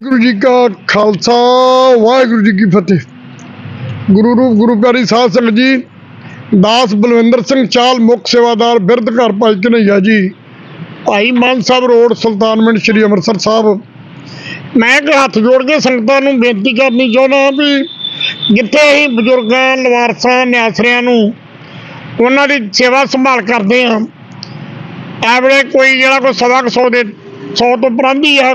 ਵਾਹਿਗੁਰੂ ਜੀ ਕਾ ਖਾਲਸਾ, ਵਾਹਿਗੁਰੂ ਜੀ ਕੀ ਫਤਿਹ। ਗੁਰੂ ਰੂਪ, ਗੁਰੂ ਪਿਆਰੀ ਸਾਧ ਸੰਗਤ ਜੀ, ਦਾਸ ਬਲਵਿੰਦਰ ਸਿੰਘ ਚਾਲ ਮੁੱਖ ਸੇਵਾਦਾਰ, ਬਿਰਧ ਘਰ ਭਾਈ ਕਨਈਆ ਜੀ, ਭਾਈ ਮਾਨ ਸਾਹਿਬ ਰੋਡ ਸੁਲਤਾਨਮੰਡ ਸ਼੍ਰੀ ਅੰਮ੍ਰਿਤਸਰ ਸਾਹਿਬ। ਮੈਂ ਇੱਕ ਹੱਥ ਜੋੜ ਕੇ ਸੰਗਤਾਂ ਨੂੰ ਬੇਨਤੀ ਕਰਨੀ ਚਾਹੁੰਦਾ ਵੀ ਜਿੱਥੇ ਅਸੀਂ ਬਜ਼ੁਰਗਾਂ ਲਵਾਰਸਾਂ ਨਿਆਸਰਿਆਂ ਨੂੰ ਉਹਨਾਂ ਦੀ ਸੇਵਾ ਸੰਭਾਲ ਕਰਦੇ ਹਾਂ, ਐ ਕੋਈ ਜਿਹੜਾ ਕੋਈ ਸਵਾ ਕੁ ਸੌ ਦੇ 100 ਤੋਂ ਪਰਾਂਦੀ ਆ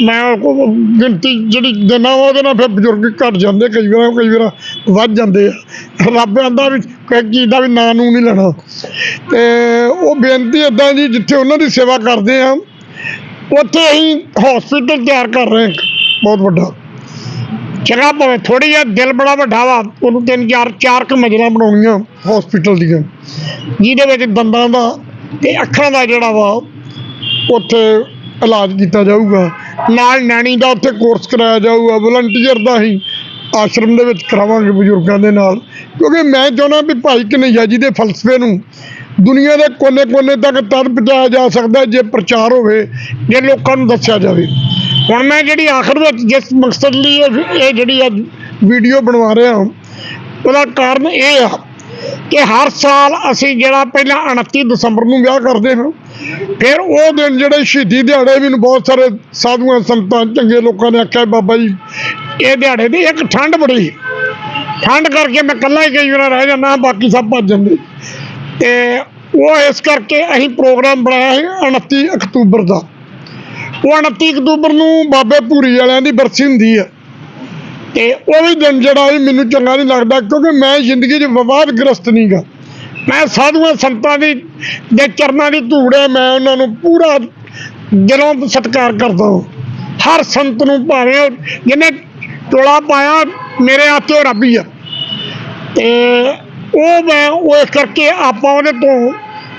ਮੈਂ ਉਹ ਗਿਣਤੀ ਜਿਹੜੀ ਦਿਨਾਂ ਉਹਦੇ ਨਾਲ ਫਿਰ ਬਜ਼ੁਰਗ ਘਟ ਜਾਂਦੇ, ਕਈ ਵਾਰ ਕਈ ਵਾਰ ਵੱਧ ਜਾਂਦੇ ਆ। ਰੱਬ ਆਂਦਾ ਵੀ ਕੋਈ ਚੀਜ਼ ਦਾ ਵੀ ਨਾਂ ਨੂੰ ਨਹੀਂ ਲੈਣਾ। ਤੇ ਉਹ ਬੇਨਤੀ ਇਦਾਂ ਜੀ, ਜਿੱਥੇ ਉਹਨਾਂ ਦੀ ਸੇਵਾ ਕਰਦੇ ਆ, ਉੱਥੇ ਅਸੀਂ ਹਸਪੀਟਲ ਤਿਆਰ ਕਰ ਰਹੇ ਹਾਂ। ਇੱਕ ਬਹੁਤ ਵੱਡਾ। ਜਗ੍ਹਾ ਭਾਵੇਂ ਥੋੜੀ ਜਿਹਾ ਦਿਲ ਬੜਾ ਵੱਡਾ ਵਾ, ਉਹਨੂੰ ਤਿੰਨ ਚਾਰ ਚਾਰ ਕੁ ਮੰਜ਼ਿਲਾਂ ਬਣਾਉਣੀਆਂ ਹਸਪੀਟਲ ਦੀਆਂ। ਜਿਹਦੇ ਵਿੱਚ ਦੰਦਾਂ ਦਾ ਤੇ ਅੱਖਾਂ ਦਾ ਜਿਹੜਾ ਵਾ, ਉੱਥੇ ਇਲਾਜ ਕੀਤਾ ਜਾਊਗਾ। ਨਾਲ ਨੈਣੀ ਦਾ ਉੱਥੇ ਕੋਰਸ ਕਰਾਇਆ ਜਾਊਗਾ ਵਲੰਟੀਅਰ ਦਾ ਹੀ ਆਸ਼ਰਮ ਦੇ ਵਿੱਚ ਕਰਾਵਾਂਗੇ ਬਜ਼ੁਰਗਾਂ ਦੇ ਨਾਲ। ਕਿਉਂਕਿ ਮੈਂ ਚਾਹੁੰਦਾ ਵੀ ਭਾਈ ਕਨਈਆ ਜੀ ਦੇ ਫਲਸਫੇ ਨੂੰ ਦੁਨੀਆ ਦੇ ਕੋਨੇ-ਕੋਨੇ ਤੱਕ ਤਰ ਪਹੁੰਚਾਇਆ ਜਾ ਸਕਦਾ ਜੇ ਪ੍ਰਚਾਰ ਹੋਵੇ, ਜੇ ਲੋਕਾਂ ਨੂੰ ਦੱਸਿਆ ਜਾਵੇ। ਹੁਣ ਮੈਂ ਜਿਹੜੀ ਆਖਰ ਵਿੱਚ ਜਿਸ ਮਕਸਦ ਲਈ ਇਹ ਇਹ ਜਿਹੜੀ ਅੱਜ ਵੀਡੀਓ ਬਣਵਾ ਰਿਹਾ ਹਾਂ, ਉਹਦਾ ਕਾਰਨ ਇਹ ਆ ਕਿ ਹਰ ਸਾਲ ਅਸੀਂ ਜਿਹੜਾ ਪਹਿਲਾਂ 29 ਦਸੰਬਰ ਨੂੰ ਵਿਆਹ ਕਰਦੇ ਹਾਂ, ਫਿਰ ਉਹ ਦਿਨ ਜਿਹੜੇ ਸ਼ਹੀਦੀ ਦਿਹਾੜੇ ਵੀ ਬਹੁਤ ਸਾਰੇ ਸਾਧੂਆਂ, ਸੰਤਾਂ, ਚੰਗੇ ਲੋਕਾਂ ਨੇ ਆਖਿਆ, ਬਾਬਾ ਜੀ, ਇਹ ਦਿਹਾੜੇ ਦੀ ਇੱਕ ਠੰਡ ਬੜੀ ਠੰਡ ਕਰਕੇ ਮੈਂ ਇਕੱਲਾ ਹੀ ਕਈ ਵਾਰ ਰਹਿ ਜਾਂਦਾ, ਬਾਕੀ ਸਭ ਭੱਜ ਜਾਂਦੇ। ਤੇ ਉਹ ਇਸ ਕਰਕੇ ਅਸੀਂ ਪ੍ਰੋਗਰਾਮ ਬਣਾਇਆ ਹੈ 29 ਅਕਤੂਬਰ ਦਾ। ਉਹ 29 ਅਕਤੂਬਰ ਨੂੰ ਬਾਬੇ ਭੂਰੀ ਵਾਲਿਆਂ ਦੀ ਬਰਸੀ ਹੁੰਦੀ ਹੈ। ਤੇ ਉਹ ਵੀ ਦਿਨ ਜਿਹੜਾ ਵੀ ਮੈਨੂੰ ਚੰਗਾ ਨਹੀਂ ਲੱਗਦਾ ਕਿਉਂਕਿ ਮੈਂ ਜ਼ਿੰਦਗੀ 'ਚ ਵਿਵਾਦਗ੍ਰਸਤ ਨਹੀਂਗਾ। ਮੈਂ ਸਾਧੂਆਂ ਸੰਤਾਂ ਦੀ, ਦੇ ਚਰਨਾਂ ਦੀ ਧੂੜ ਹੈ, ਮੈਂ ਉਹਨਾਂ ਨੂੰ ਪੂਰਾ ਦਿਲੋਂ ਸਤਿਕਾਰ ਕਰਦਾ ਹਾਂ। ਹਰ ਸੰਤ ਨੂੰ ਭਾਵੇਂ ਜਿਹਨੇ ਟੋਲਾ ਪਾਇਆ, ਮੇਰੇ ਹੱਥੋਂ ਉਹ ਰੱਬ ਹੀ ਆ। ਤੇ ਉਹ ਮੈਂ ਉਹ ਇਸ ਕਰਕੇ ਆਪਾਂ ਉਹਦੇ ਤੋਂ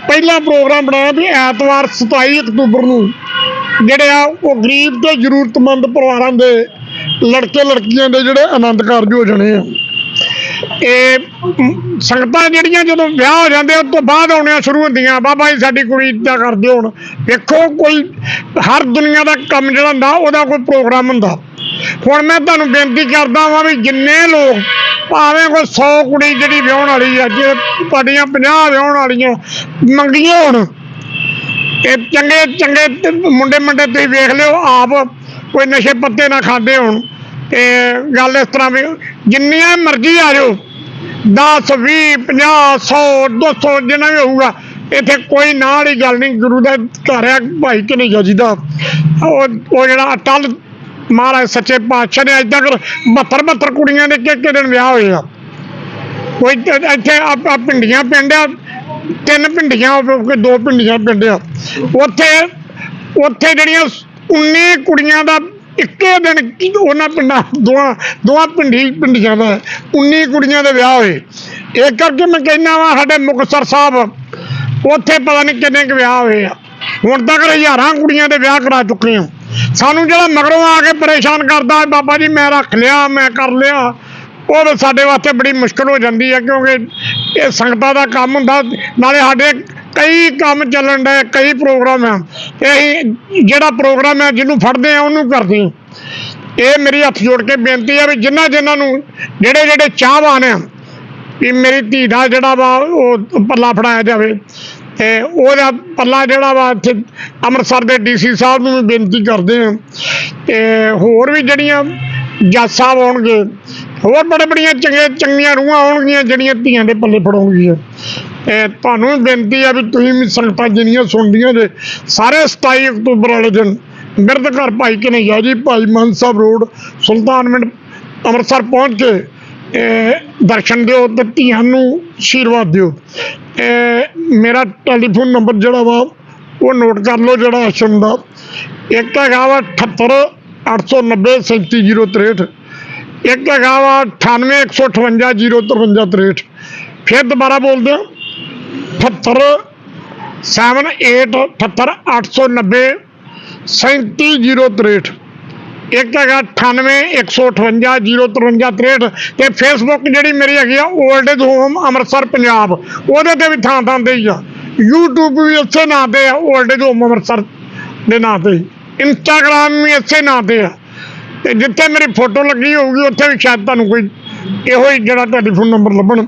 ਪਹਿਲਾ ਪ੍ਰੋਗਰਾਮ ਬਣਾਇਆ ਵੀ ਐਤਵਾਰ 27 ਅਕਤੂਬਰ ਨੂੰ, ਜਿਹੜੇ ਆ ਉਹ ਗਰੀਬ ਤੇ ਜ਼ਰੂਰਤਮੰਦ ਪਰਿਵਾਰਾਂ ਦੇ ਲੜਕੇ ਲੜਕੀਆਂ ਦੇ ਜਿਹੜੇ ਆਨੰਦ ਕਾਰਜ ਹੋ ਜਾਣੇ ਆ। ਇਹ ਸੰਗਤਾਂ ਜਿਹੜੀਆਂ ਜਦੋਂ ਵਿਆਹ ਹੋ ਜਾਂਦੇ ਉਸ ਤੋਂ ਬਾਅਦ ਆਉਣੀਆਂ ਸ਼ੁਰੂ ਹੁੰਦੀਆਂ। ਬਾਬਾ ਜੀ ਸਾਡੀ ਕੁੜੀ ਇੱਦਾਂ ਕਰਦੇ ਹੁਣ। ਵੇਖੋ ਕੋਈ, ਹਰ ਦੁਨੀਆ ਦਾ ਕੰਮ ਜਿਹੜਾ ਹੁੰਦਾ, ਉਹਦਾ ਕੋਈ ਪ੍ਰੋਗਰਾਮ ਹੁੰਦਾ। ਹੁਣ ਮੈਂ ਤੁਹਾਨੂੰ ਬੇਨਤੀ ਕਰਦਾ ਵਾਂ ਵੀ ਜਿੰਨੇ ਲੋਕ, ਭਾਵੇਂ ਕੋਈ 100 ਕੁੜੀ ਜਿਹੜੀ ਵਿਆਹਣ ਵਾਲੀ ਆ, ਜੇ ਤੁਹਾਡੀਆਂ 50 ਵਿਆਹਣ ਵਾਲੀਆਂ ਮੰਗੀਆਂ ਹੁਣ, ਇਹ ਚੰਗੇ ਚੰਗੇ ਮੁੰਡੇ ਮੁੰਡੇ ਤੁਸੀਂ ਵੇਖ ਲਿਓ, ਆਪ ਕੋਈ ਨਸ਼ੇ ਪੱਤੇ ਨਾ ਖਾਂਦੇ ਹੋਣ। ਤੇ ਗੱਲ ਇਸ ਤਰ੍ਹਾਂ ਵੀ, ਜਿੰਨੀਆਂ ਮਰਜ਼ੀ ਆ ਜਾਓ 10 20 50 100 200 ਜਿੰਨਾ ਵੀ ਹੋਊਗਾ, ਇੱਥੇ ਕੋਈ ਨਾਂ ਵਾਲੀ ਗੱਲ ਨਹੀਂ, ਗੁਰੂ ਦਾ ਘਰ ਆ, ਭਾਈ ਕਨਈਆ ਜੀ ਦਾ। ਉਹ ਉਹ ਜਿਹੜਾ ਅਟਲ ਮਹਾਰਾਜ ਸੱਚੇ ਪਾਤਸ਼ਾਹ ਨੇ ਅੱਜ ਤੱਕ 72 72 ਕੁੜੀਆਂ ਦੇ ਕਿ ਦਿਨ ਵਿਆਹ ਹੋਏ ਆ। ਕੋਈ ਇੱਥੇ ਆ ਆ ਪਿੰਡੀਆਂ ਪਿੰਡ ਆ, ਤਿੰਨ ਪਿੰਡੀਆਂ ਕੋਈ ਦੋ ਪਿੰਡੀਆਂ ਪਿੰਡ ਆ। ਉੱਥੇ ਉੱਥੇ ਜਿਹੜੀਆਂ 19 ਕੁੜੀਆਂ ਦਾ ਇੱਕੇ ਦਿਨ ਉਹਨਾਂ ਪਿੰਡਾਂ ਦੋਆਂ ਦੋਆਂ ਪਿੰਡੀ, ਪਿੰਡੀਆਂ ਦਾ 19 ਕੁੜੀਆਂ ਦੇ ਵਿਆਹ ਹੋਏ। ਇਹ ਕਰਕੇ ਮੈਂ ਕਹਿੰਦਾ ਵਾਂ, ਸਾਡੇ ਮੁਕਤਸਰ ਸਾਹਿਬ, ਉੱਥੇ ਪਤਾ ਨਹੀਂ ਕਿੰਨੇ ਕੁ ਵਿਆਹ ਹੋਏ ਆ। ਹੁਣ ਤੱਕ ਹਜ਼ਾਰਾਂ ਕੁੜੀਆਂ ਦੇ ਵਿਆਹ ਕਰਾ ਚੁੱਕੇ ਆ ਸਾਨੂੰ ਜਿਹੜਾ ਮਗਰੋਂ ਆ ਕੇ ਪਰੇਸ਼ਾਨ ਕਰਦਾ ਬਾਬਾ ਜੀ ਮੈਂ ਰੱਖ ਲਿਆ, ਮੈਂ ਕਰ ਲਿਆ, ਉਹ ਤਾਂ ਸਾਡੇ ਵਾਸਤੇ ਬੜੀ ਮੁਸ਼ਕਲ ਹੋ ਜਾਂਦੀ ਹੈ, ਕਿਉਂਕਿ ਇਹ ਸੰਗਤਾਂ ਦਾ ਕੰਮ ਹੁੰਦਾ, ਨਾਲੇ ਸਾਡੇ ਕਈ ਕੰਮ ਚੱਲਣ ਦੇ ਕਈ ਪ੍ਰੋਗਰਾਮ ਆ। ਤੇ ਅਸੀਂ ਜਿਹੜਾ ਪ੍ਰੋਗਰਾਮ ਹੈ ਜਿਹਨੂੰ ਫੜਦੇ ਆ, ਉਹਨੂੰ ਕਰਦੇ। ਆ ਇਹ ਮੇਰੀ ਹੱਥ ਜੋੜ ਕੇ ਬੇਨਤੀ ਹੈ ਵੀ ਜਿਨ੍ਹਾਂ ਜਿਨ੍ਹਾਂ ਨੂੰ ਜਿਹੜੇ ਜਿਹੜੇ ਚਾਹਵਾਨ ਆ, ਵੀ ਮੇਰੀ ਧੀ ਦਾ ਜਿਹੜਾ ਵਾ, ਉਹ ਪੱਲਾ ਫੜਾਇਆ ਜਾਵੇ। ਤੇ ਉਹਦਾ ਪੱਲਾ ਜਿਹੜਾ ਵਾ, ਇੱਥੇ ਅੰਮ੍ਰਿਤਸਰ ਦੇ ਡੀਸੀ ਸਾਹਿਬ ਨੂੰ ਵੀ ਬੇਨਤੀ ਕਰਦੇ ਆ। ਤੇ ਹੋਰ ਵੀ ਜਿਹੜੀਆਂ ਜੱਜ ਸਾਹਿਬ ਆਉਣਗੇ, ਹੋਰ ਬੜੇ ਬੜੀਆਂ ਚੰਗੇ, ਚੰਗੀਆਂ ਰੂਹਾਂ ਆਉਣਗੀਆਂ, ਜਿਹੜੀਆਂ ਧੀਆਂ ਦੇ ਪੱਲੇ ਫੜਾਉਣਗੀਆਂ। ਤੇ ਤੁਹਾਨੂੰ ਵੀ ਬੇਨਤੀ ਆ ਵੀ ਤੁਸੀਂ ਵੀ ਸੰਗਤਾਂ ਜਿੰਨੀਆਂ ਸੁਣਦੀਆਂ ਜੇ, ਸਾਰੇ 27 ਅਕਤੂਬਰ ਵਾਲੇ ਦਿਨ ਮਿਰਦ ਘਰ ਭਾਈ ਕਨਈਆ ਜੀ, ਭਾਈ ਮਾਨ ਸਾਹਿਬ ਰੋਡ, ਸੁਲਤਾਨਵਿੰਡ, ਅੰਮ੍ਰਿਤਸਰ ਪਹੁੰਚ ਕੇ, ਇਹ ਦਰਸ਼ਨ ਦਿਓ ਤੇ ਧੀਆਂ ਨੂੰ ਆਸ਼ੀਰਵਾਦ ਦਿਓ। ਇਹ ਮੇਰਾ ਟੈਲੀਫੋਨ ਨੰਬਰ ਜਿਹੜਾ ਵਾ, ਉਹ ਨੋਟ ਕਰ ਲਓ ਜਿਹੜਾ ਆਸ਼ਰਮ ਦਾ। ਇੱਕ ਹੈਗਾ ਵਾ 78 890 37063 ਇੱਕ ਹੈਗਾ ਵਾ 98 158 05363 ਫਿਰ ਦੁਬਾਰਾ ਬੋਲਦੇ ਹਾਂ। 78 78 890 37063 ਇੱਕ ਹੈਗਾ 98 158 05363 ਤੇ ਫੇਸਬੁੱਕ ਜਿਹੜੀ ਮੇਰੀ ਹੈਗੀ ਆ old age home Amritsar, Punjab. ਉਹਦੇ ਤੇ ਵੀ ਥਾਂ ਥਾਂ ਤੇ ਹੀ ਆ। YouTube ਵੀ ਇਸੇ ਨਾਂ ਤੇ ਆ 올ਡ ਏਜ ਹੋਮ ਅੰਮ੍ਰਿਤਸਰ ਦੇ ਨਾਂ ਤੇ। ਹੀ। ਇੰਸਟਾਗ੍ਰਾਮ ਵੀ ਇਸੇ ਨਾਂ ਤੇ ਆ। ਤੇ ਜਿੱਥੇ ਮੇਰੀ ਫੋਟੋ ਲੱਗੀ ਹੋਊਗੀ, ਉੱਥੇ ਵੀ ਸ਼ਾਇਦ ਤੁਹਾਨੂੰ ਕੋਈ ਇਹੋ ਹੀ ਜਿਹੜਾ ਟੈਲੀਫੋਨ ਨੰਬਰ ਲੱਭਣ।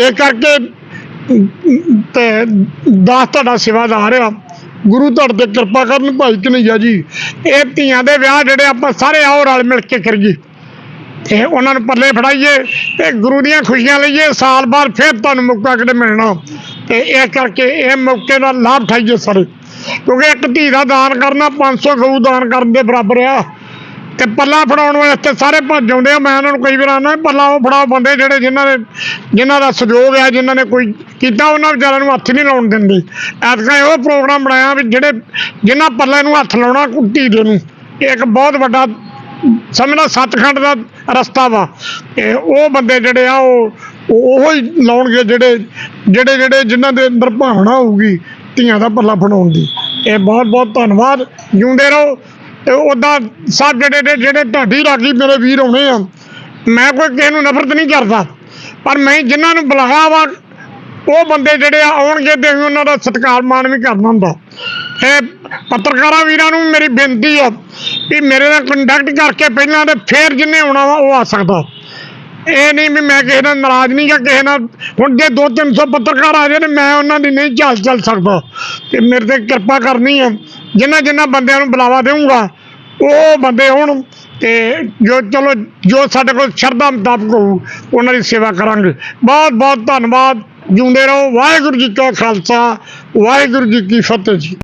ਇਹ ਕਰਕੇ ਤੇ ਦਾਸ ਤੁਹਾਡਾ ਸੇਵਾਦਾਰ ਆ ਗੁਰੂ ਤੁਹਾਡੇ ਤੇ ਕਿਰਪਾ ਕਰਨ ਭਾਈ ਕਨਈਆ ਜੀ। ਇਹ ਧੀਆਂ ਦੇ ਵਿਆਹ ਜਿਹੜੇ ਆਪਾਂ ਸਾਰੇ ਆਓ ਰਲ ਮਿਲ ਕੇ ਕਰੀਏ। ਤੇ ਉਹਨਾਂ ਨੂੰ ਪੱਲੇ ਫੜਾਈਏ ਤੇ ਗੁਰੂ ਦੀਆਂ ਖੁਸ਼ੀਆਂ ਲਈਏ। ਸਾਲ ਬਾਅਦ ਫਿਰ ਤੁਹਾਨੂੰ ਮੌਕਾ ਕਿਤੇ ਮਿਲਣਾ। ਤੇ ਇਹ ਕਰਕੇ ਇਹ ਮੌਕੇ ਦਾ ਲਾਭ ਉਠਾਈਏ ਸਾਰੇ। ਕਿਉਂਕਿ ਇੱਕ ਧੀ ਦਾ ਦਾਨ ਕਰਨਾ 500 ਗਊ ਦਾਨ ਕਰਨ ਦੇ ਬਰਾਬਰ ਆ। ਤੇ ਪੱਲਾ ਫੜਾਉਣ ਵਾਸਤੇ ਸਾਰੇ ਭੱਜ ਆਉਂਦੇ ਆ। ਮੈਂ ਉਹਨਾਂ ਨੂੰ ਕਈ ਵਾਰ ਆਨਾ ਪੱਲਾ ਉਹ ਫੜਾਓ ਬੰਦੇ ਜਿਹੜੇ ਜਿਨ੍ਹਾਂ ਦੇ ਜਿਨ੍ਹਾਂ ਦਾ ਸਹਿਯੋਗ ਹੈ ਜਿਨ੍ਹਾਂ ਨੇ ਕੋਈ ਕੀਤਾ, ਉਹਨਾਂ ਵਿਚਾਰਿਆਂ ਨੂੰ ਹੱਥ ਨਹੀਂ ਲਾਉਣ ਦਿੰਦੇ। ਐਤਕਾਂ ਇਹੋ ਪ੍ਰੋਗਰਾਮ ਬਣਾਇਆ ਵੀ ਜਿਹੜੇ ਜਿਨ੍ਹਾਂ ਪੱਲੇ ਨੂੰ ਹੱਥ ਲਾਉਣਾ ਧੀ ਦੇ ਨੂੰ। ਇਹ ਇੱਕ ਬਹੁਤ ਵੱਡਾ ਸਮਝਣਾ ਸੱਚਖੰਡ ਦਾ ਰਸਤਾ ਵਾ। ਤੇ ਉਹ ਬੰਦੇ ਜਿਹੜੇ ਆ, ਉਹ ਉਹ- ਉਹੋ ਹੀ ਲਾਉਣਗੇ ਜਿਹੜੇ ਜਿਹੜੇ ਜਿਹੜੇ ਜਿਨ੍ਹਾਂ ਦੇ ਅੰਦਰ ਭਾਵਨਾ ਹੋਊਗੀ ਧੀਆਂ ਦਾ ਪੱਲਾ ਫੜਾਉਣ ਦੀ। ਇਹ ਬਹੁਤ ਬਹੁਤ ਧੰਨਵਾਦ। ਜਿਉਂਦੇ ਰਹੋ। ਉਦਾਂ ਸਭ ਜਿਹੜੇ ਜਿਹੜੇ- ਢਾਡੀ ਰਾਗੀ ਮੇਰੇ ਵੀਰ ਆਉਣੇ ਆ, ਮੈਂ ਕੋਈ ਕਿਸੇ ਨੂੰ ਨਫ਼ਰਤ ਨਹੀਂ ਕਰਦਾ। ਪਰ ਮੈਂ ਜਿਨ੍ਹਾਂ ਨੂੰ ਬੁਲਾਇਆ ਵਾ, ਉਹ ਬੰਦੇ ਜਿਹੜੇ ਆ ਆਉਣਗੇ ਤੇ ਉਹਨਾਂ ਦਾ ਸਤਿਕਾਰ ਮਾਣ ਵੀ ਕਰਨਾ ਹੁੰਦਾ। ਇਹ ਪੱਤਰਕਾਰਾਂ ਵੀਰਾਂ ਨੂੰ ਮੇਰੀ ਬੇਨਤੀ ਆ ਵੀ ਮੇਰੇ ਨਾਲ ਕੰਟੈਕਟ ਕਰਕੇ ਪਹਿਲਾਂ ਤੇ ਫੇਰ ਜਿੰਨੇ ਆਉਣਾ ਵਾ ਉਹ ਆ ਸਕਦਾ। ਇਹ ਨਹੀਂ ਵੀ ਮੈਂ ਕਿਸੇ ਨਾਲ ਨਾਰਾਜ਼ ਨਹੀਂ ਜਾਂ ਕਿਸੇ ਨਾਲ ਹੁਣ ਜੇ 2-300 ਪੱਤਰਕਾਰ ਆ ਜਾਣ, ਮੈਂ ਉਹਨਾਂ ਦੀ ਨਹੀਂ ਚੱਲ ਚੱਲ ਸਕਦਾ। ਤੇ ਮੇਰੇ ਤੇ ਕਿਰਪਾ ਕਰਨੀ ਆ। ਜਿਨ੍ਹਾਂ ਜਿਨ੍ਹਾਂ ਬੰਦਿਆਂ ਨੂੰ ਬੁਲਾਵਾ ਦੇਵਾਂਗਾ ਉਹ ਬੰਦੇ ਹੋਣ ਤੇ ਜੋ ਚਲੋ, ਜੋ ਸਾਡੇ ਕੋਲ ਸ਼ਰਧਾ ਮੁਤਾਬਕ ਹੋਊ, ਉਹਨਾਂ ਦੀ ਸੇਵਾ ਕਰਾਂਗੇ। ਬਹੁਤ ਬਹੁਤ ਧੰਨਵਾਦ। ਜਿਉਂਦੇ ਰਹੋ। ਵਾਹਿਗੁਰੂ ਜੀ ਕਾ ਖਾਲਸਾ, ਵਾਹਿਗੁਰੂ ਜੀ ਕੀ ਫਤਿਹ ਜੀ।